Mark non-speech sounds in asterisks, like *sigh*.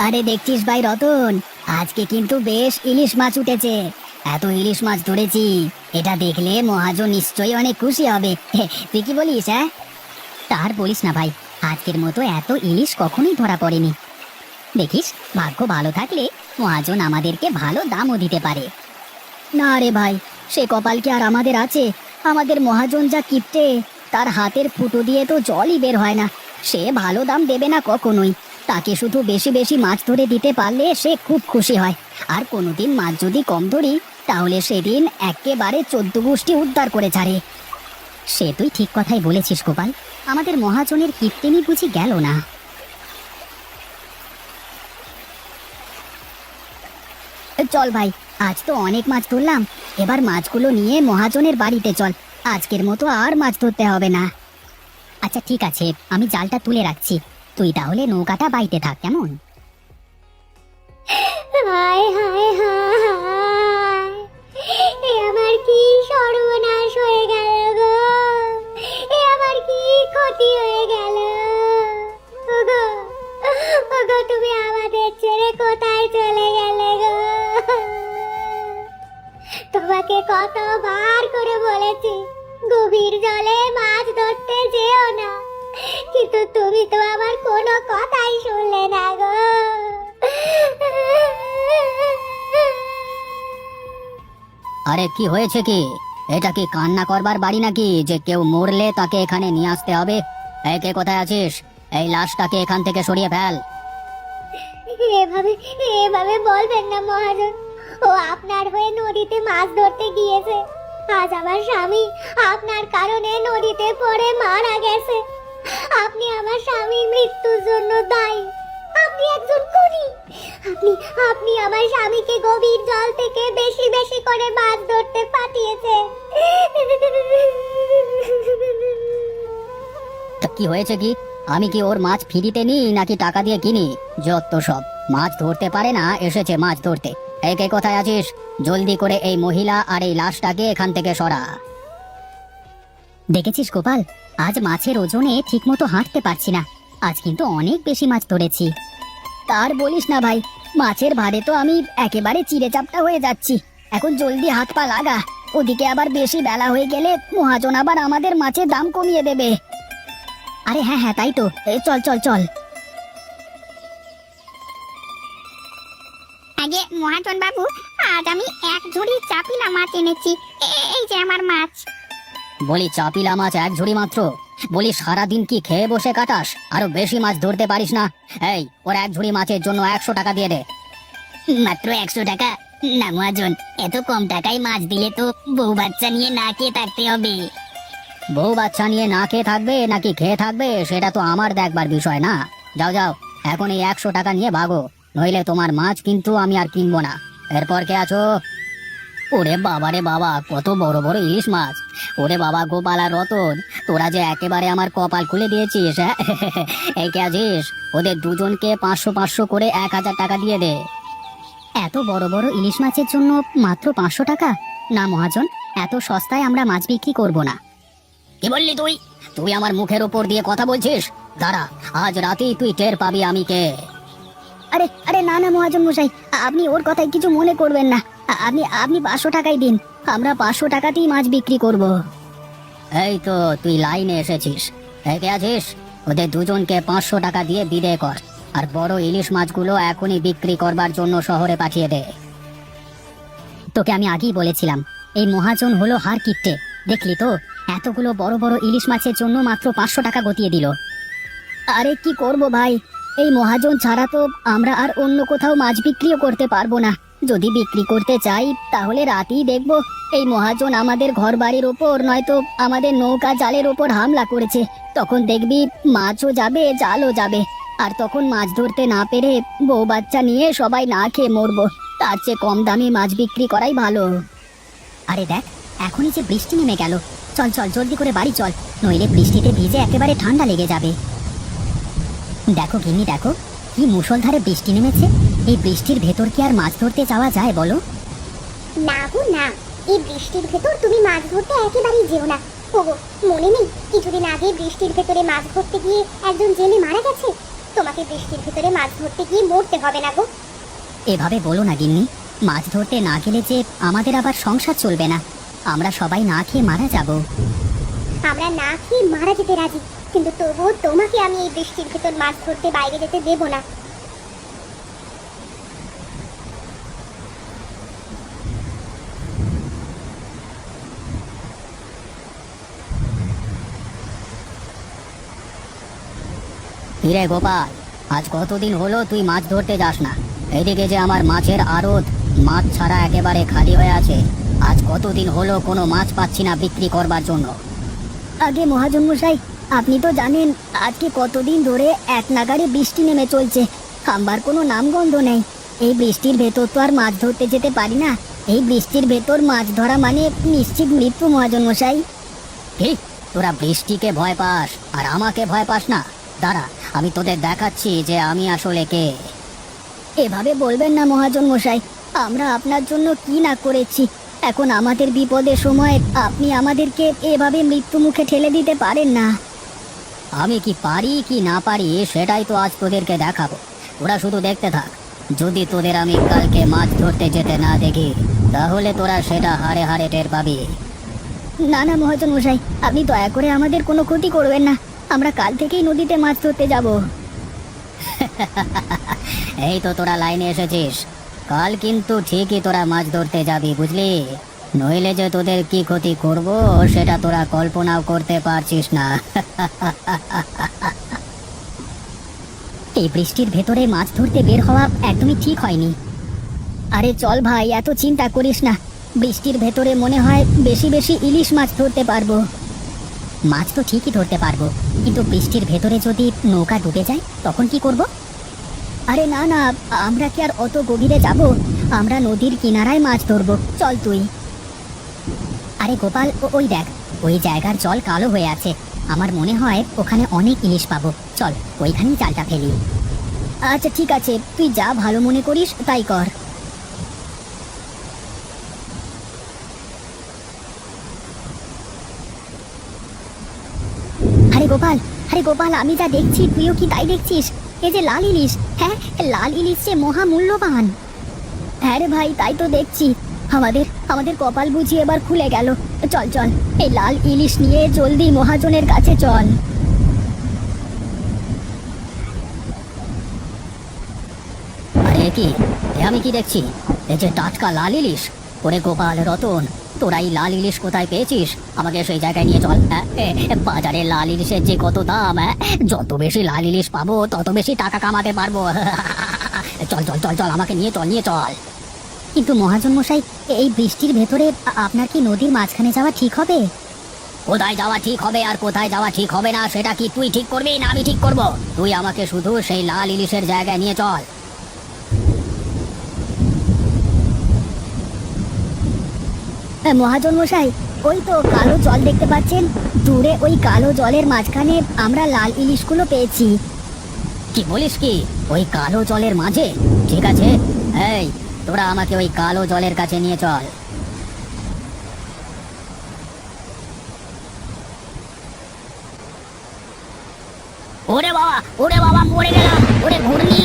আরে দেখছিস ভাই রতন? আজকে কিন্তু বেশ ইলিশ মাছ উঠেছে। এত ইলিশ মাছ ধরেছি, এটা দেখলে মহাজন নিশ্চয়ই অনেক খুশি হবে। *laughs* তুই কি বলিস হ্যাঁ? তার বলিস না ভাই, আজকের মতো এত ইলিশ কখনোই ধরা পড়েনি। দেখিস, ভাগ্য ভালো থাকলে মহাজন আমাদেরকে ভালো দামও দিতে পারে। না রে ভাই, সে কপাল কি আর আমাদের আছে? আমাদের মহাজন যা কিপটে, তার হাতের ফুটো দিয়ে তো জলই বের হয় না। সে ভালো দাম দেবে না কখনোই। তাকে শুধু বেশি বেশি মাছ ধরে দিতে পারলে সে খুব খুশি হয়। আর কোনোদিন মাছ যদি কম ধরি, তাহলে সেদিন একেবারে চোদ্দ গোষ্ঠী উদ্ধার করে ছাড়ে। সে তুই ঠিক কথাই বলেছিস, গোপাল। আমাদের মহাজনের কীর্তিনি বুঝি গেল না। চল ভাই, আজ তো অনেক মাছ ধরলাম। এবার মাছগুলো নিয়ে মহাজনের বাড়িতে চল। আজকের মতো আর মাছ ধরতে হবে না। আচ্ছা ঠিক আছে। আমি জালটা তুলে রাখছি। তুই তাহলে নৌকাটা বাইতে থাক, কেমন? হায় হায় হায়। এ আমার কি সর্বনাশ হয়ে গেল গো? এ আমার কি ক্ষতি হয়ে গেল? ওগো ওগো, তুমি আমাদের ছেড়ে কোথায় চলে গেলে গো? তোমাকে কতবার করে বলেছি, গভীর জলে মাছ ধরতে যেও না। কিন্তু তুমি তো আমার কোনো কথাই শুনলে না গো। আরে কি হয়েছে কি? এটা কি কান্না করবার বাড়ি নাকি যে কেউ মরলে তাকে এখানে নিয়ে আসতে হবে? এই কে কোথায় আছিস? এই লাশটাকে এখান থেকে সরিয়ে ফেল। এভাবে এভাবে বলবেন না মহাজন। ও আপনার হয়ে নদীতে মাছ ধরতে গিয়েছে। আজ আমার স্বামী আপনার কারণে নদীতে পড়ে মারা গেছে। আপনি আমার স্বামীর মৃত্যুর জন্য দায়ী। আপনি একজন খুনি। আপনি আপনি আমার স্বামীকে গভীর জল থেকে বেশি বেশি করে মাছ ধরতে পাঠিয়েছেন। তা কি হয়েছে কি? আমি কি ওর মাছ ফিরিতে নিই নাকি টাকা দিয়ে কিনি? যত সব। মাছ ধরতে পারে না, এসেছে মাছ ধরতে। এই কে কোথায় আছিস? জলদি করে এই মহিলা আর এই লাশটাকে এখান থেকে সরা। দেখেছিস গোপাল? আজ মাছের ওজনে ঠিকমতো হাঁটতে পারছি না। আজ কিন্তু অনেক বেশি মাছ ধরেছি। তার বলিস না ভাই, মাছের ভারে তো আমি একেবারে চিড়ে চাপটা হয়ে যাচ্ছি। এখন জলদি হাত পা লাগা। ওদিকে আবার বেশি বেলা হয়ে গেলে মহাজন আবার আমাদের মাছের দাম কমিয়ে দেবে। আরে হ্যাঁ হ্যাঁ তাই তো। চল চল চল। আগে মহাজন বাবু, আজ আমি এক ঝুড়ি চাপিলা মাছ এনেছি। এই যে আমার মাছ। বলি চাপিলা মাছ এক ঝুড়ি মাত্র। বলি সারাদিন কি খেয়ে বসে কাটাস? আরও বেশি মাছ ধরতে পারিস না। এই, ওর এক ঝুড়ি মাছের জন্য একশো টাকা দিয়ে দে। মাত্র একশো টাকা? না মহাজন, এত কম টাকায় মাছ দিলে তো বউ বাচ্চা নিয়ে না খেয়ে থাকতে হবে। বউ বাচ্চা নিয়ে না খেয়ে থাকবে, নাকি খেয়ে থাকবে, সেটা তো আমার দেখবার বিষয় না। যাও যাও, এখন এই একশো টাকা নিয়ে ভাগো। নইলে তোমার মাছ কিন্তু আমি আর কিনবো না। এরপর কে আছো? ওরে বাবা রে বাবা, কত বড় বড় ইলিশ মাছ। ওরে বাবা গোপাল আর রতন, তোরা যে একেবারে আমার কপাল খুলে দিয়েছিস হ্যাঁ? এই কে আছিস? ওদের দুজনকে পাঁচশো পাঁচশো করে এক হাজার টাকা দিয়ে দে। এত বড় বড় ইলিশ মাছের জন্য মাত্র পাঁচশো টাকা? না মহাজন, এত সস্তায় আমরা মাছ বিক্রি করব না। কি বললি তুই? তুই আমার মুখের উপর দিয়ে কথা বলছিস? দাঁড়া, আজ রাতেই তুই টের পাবি আমি কে। আরে আরে না না মহাজন মশাই আপনি ওর কথায় কিছু মনে করবেন না। আপনি আপনি পাঁচশো টাকাই দিন আমরা পাঁচশো টাকাতেই মাছ বিক্রি করব। এই তো তুই লাইনে এসেছিস। একে আছিস? ওদের দুজনকে পাঁচশো টাকা দিয়ে বিদে কর আর বড় ইলিশ মাছগুলো এখনই বিক্রি করবার জন্য শহরে পাঠিয়ে দে। তোকে আমি আগেই বলেছিলাম এই মহাজন হলো হার কিট্টে। দেখলি তো এতগুলো বড় বড় ইলিশ মাছের জন্য মাত্র পাঁচশো টাকা গতিয়ে দিল। আরে কি করব ভাই? এই মহাজন ছাড়া তো আমরা আর অন্য কোথাও মাছ বিক্রিও করতে পারব না। যদি বিক্রি করতে চাই, তাহলে রাতেই দেখব এই মহাজন আমাদের ঘর বাড়ির ওপর, নয়তো আমাদের নৌকা জালের ওপর হামলা করেছে। তখন দেখবি মাছও যাবে, জালও যাবে। আর তখন মাছ ধরতে না পেরে বউ বাচ্চা নিয়ে সবাই না খেয়ে মরবো। তার চেয়ে কম দামে মাছ বিক্রি করাই ভালো। আরে দেখ, এখনই যে বৃষ্টি নেমে গেল। চল চল, জলদি করে বাড়ি চল, নইলে বৃষ্টিতে ভিজে একেবারে ঠান্ডা লেগে যাবে। দেখো গিন্নি দেখো কি মুষলধারে বৃষ্টি নেমেছে। এই বৃষ্টির ভেতর কি আর মাছ ধরতে যাওয়া যায় বলো? না গো না। এই বৃষ্টির ভেতর তুমি মাছ ধরতে একেবারেই যেও না। ওগো মনে নেই কিছুদিন আগে বৃষ্টির ভেতরে মাছ ধরতে গিয়ে একজন জেলে মারা গেছে? তোমাকে বৃষ্টির ভেতরে মাছ ধরতে গিয়ে মরতে হবে না গো। এভাবে বলো না গিন্নি মাছ ধরতে না গেলে যে আমাদের আবার সংসার চলবে না। আমরা সবাই না খেয়ে মারা যাব। আমরা না খেয়ে মারা যেতে রাজি। কিন্তু তবুও তোমাকে আমি এই বৃষ্টির ভিতর মাছ ধরতে বাইরে যেতে দেব না। হিরে গোপাল? আজ কতদিন হলো তুই মাছ ধরতে যাস না? এদিকে যে আমার মাছের আড়ত মাছ ছাড়া একেবারে খালি হয়ে আছে। আজ কতদিন হলো কোনো মাছ পাচ্ছি না বিক্রি করবার জন্য? আগে মহাজন মশাই আপনি তো জানেন আজকে কতদিন ধরে এক নাগারে বৃষ্টি নেমে চলছে। খাম্বার কোনো নামগন্ধ নেই। এই বৃষ্টির ভেতর তো আর মাছ ধরতে যেতে পারি না। এই বৃষ্টির ভেতর মাছ ধরা মানে নিশ্চিত মৃত্যু মহাজন মশাই ঠিক তোরা বৃষ্টিকে ভয় পাস আর আমাকে ভয় পাস না। দাঁড়া আমি তোদের দেখাচ্ছি যে আমি আসলে কে। এভাবে বলবেন না মহাজন মশাই আমরা আপনার জন্য কি না করেছি? এখন আমাদের বিপদের সময় আপনি আমাদেরকে এভাবে মৃত্যু মুখে ঠেলে দিতে পারেন না। আমি কি পারি কি না পারি সেটাই তো আজ তোদেরকে দেখাবো। ওরা শুধু দেখতে থাক। যদি তোদের আমি কালকে মাছ ধরতে যেতে না দেখি তাহলে তোরা সেটা হারে হারে টের পাবি। না না মহাজন মশাই আপনি দয়া করে আমাদের কোনো ক্ষতি করবেন না। আমরা কাল থেকেই নদীতে মাছ ধরতে যাব। *laughs* এই তো তোরা লাইনে এসেছিস। কাল কিন্তু ঠিকই তোরা মাছ ধরতে যাবি বুঝলি? নইলে যে তোদের কি ক্ষতি করব, সেটা তোরা কল্পনাও করতে পারছিস না। এই বৃষ্টির ভেতরে মাছ ধরতে বের হওয়া একদমই ঠিক হয়নি। আরে চল ভাই, এত চিন্তা করিস না। বৃষ্টির ভেতরে মনে হয় বেশি বেশি ইলিশ মাছ ধরতে পারব। মাছ তো ঠিকই ধরতে পারব, কিন্তু বৃষ্টির ভেতরে যদি নৌকা ডুবে যায়, তখন কি করব? আরে না না, আমরা কি আর অত গভীরে যাব? আমরা নদীর কিনারায় মাছ ধরবো। চল তুই। আরে গোপাল, ও- ওই দেখ, ওই জায়গার জল কালো হয়ে আছে। আমার মনে হয় ওখানে অনেক ইলিশ পাবো। চল, ওইখানেই জালটা ফেলি। আচ্ছা ঠিক আছে, তুই যা ভালো মনে করিস, তাই কর। আরে গোপাল আরে গোপাল, আমি যা দেখছি, তুইও কি তাই দেখছিস? এ যে লাল ইলিশ হ্যাঁ লাল ইলিশ যে মহা মূল্যবান হ্যাঁ রে ভাই, তাই তো দেখছি। আমাদের আমাদের কপাল বুঝি এবার খুলে গেল। চল চল। এই লাল ইলিশ নিয়ে জলদি মহাজনের কাছে চল। কি? এ আমি কি দেখছি? এই যে টাটকা লাল ইলিশ। ওরে গোপাল রতন তোরা এই লাল ইলিশ কোথায় পেয়েছিস? আমাকে সেই জায়গায় নিয়ে চল হ্যাঁ, এ, এ, বাজারে লাল ইলিশের যে কত দাম হ্যাঁ? যত বেশি লাল ইলিশ পাবো তত বেশি টাকা কামাতে পারব। *laughs* চল চল চল চল আমাকে নিয়ে চল নিয়ে চল। কিন্তু মহাজন মশাই এই বৃষ্টির ভেতরে আপনার কি নদীর মাঝখানে যাওয়া ঠিক হবে? কোথায় যাওয়া ঠিক হবে আর কোথায় যাওয়া ঠিক হবে না সেটা কি তুই ঠিক করবি না আমি ঠিক করব? তুই আমাকে শুধু সেই লাল ইলিশের জায়গায় নিয়ে চল। মহাজন মশাই ওই তো কালো জল দেখতে পাচ্ছেন। দূরে ওই কালো জলের মাঝখানে আমরা লাল ইলিশগুলো পেয়েছি। কি বলিস কি? ওই কালো জলের মাঝে? ঠিক আছে। এই তোরা আমাকে ওই কালো জলের কাছে নিয়ে চল। ওরে বাবা ওরে বাবা, মরে গেলাম। ওরে ঘূর্ণি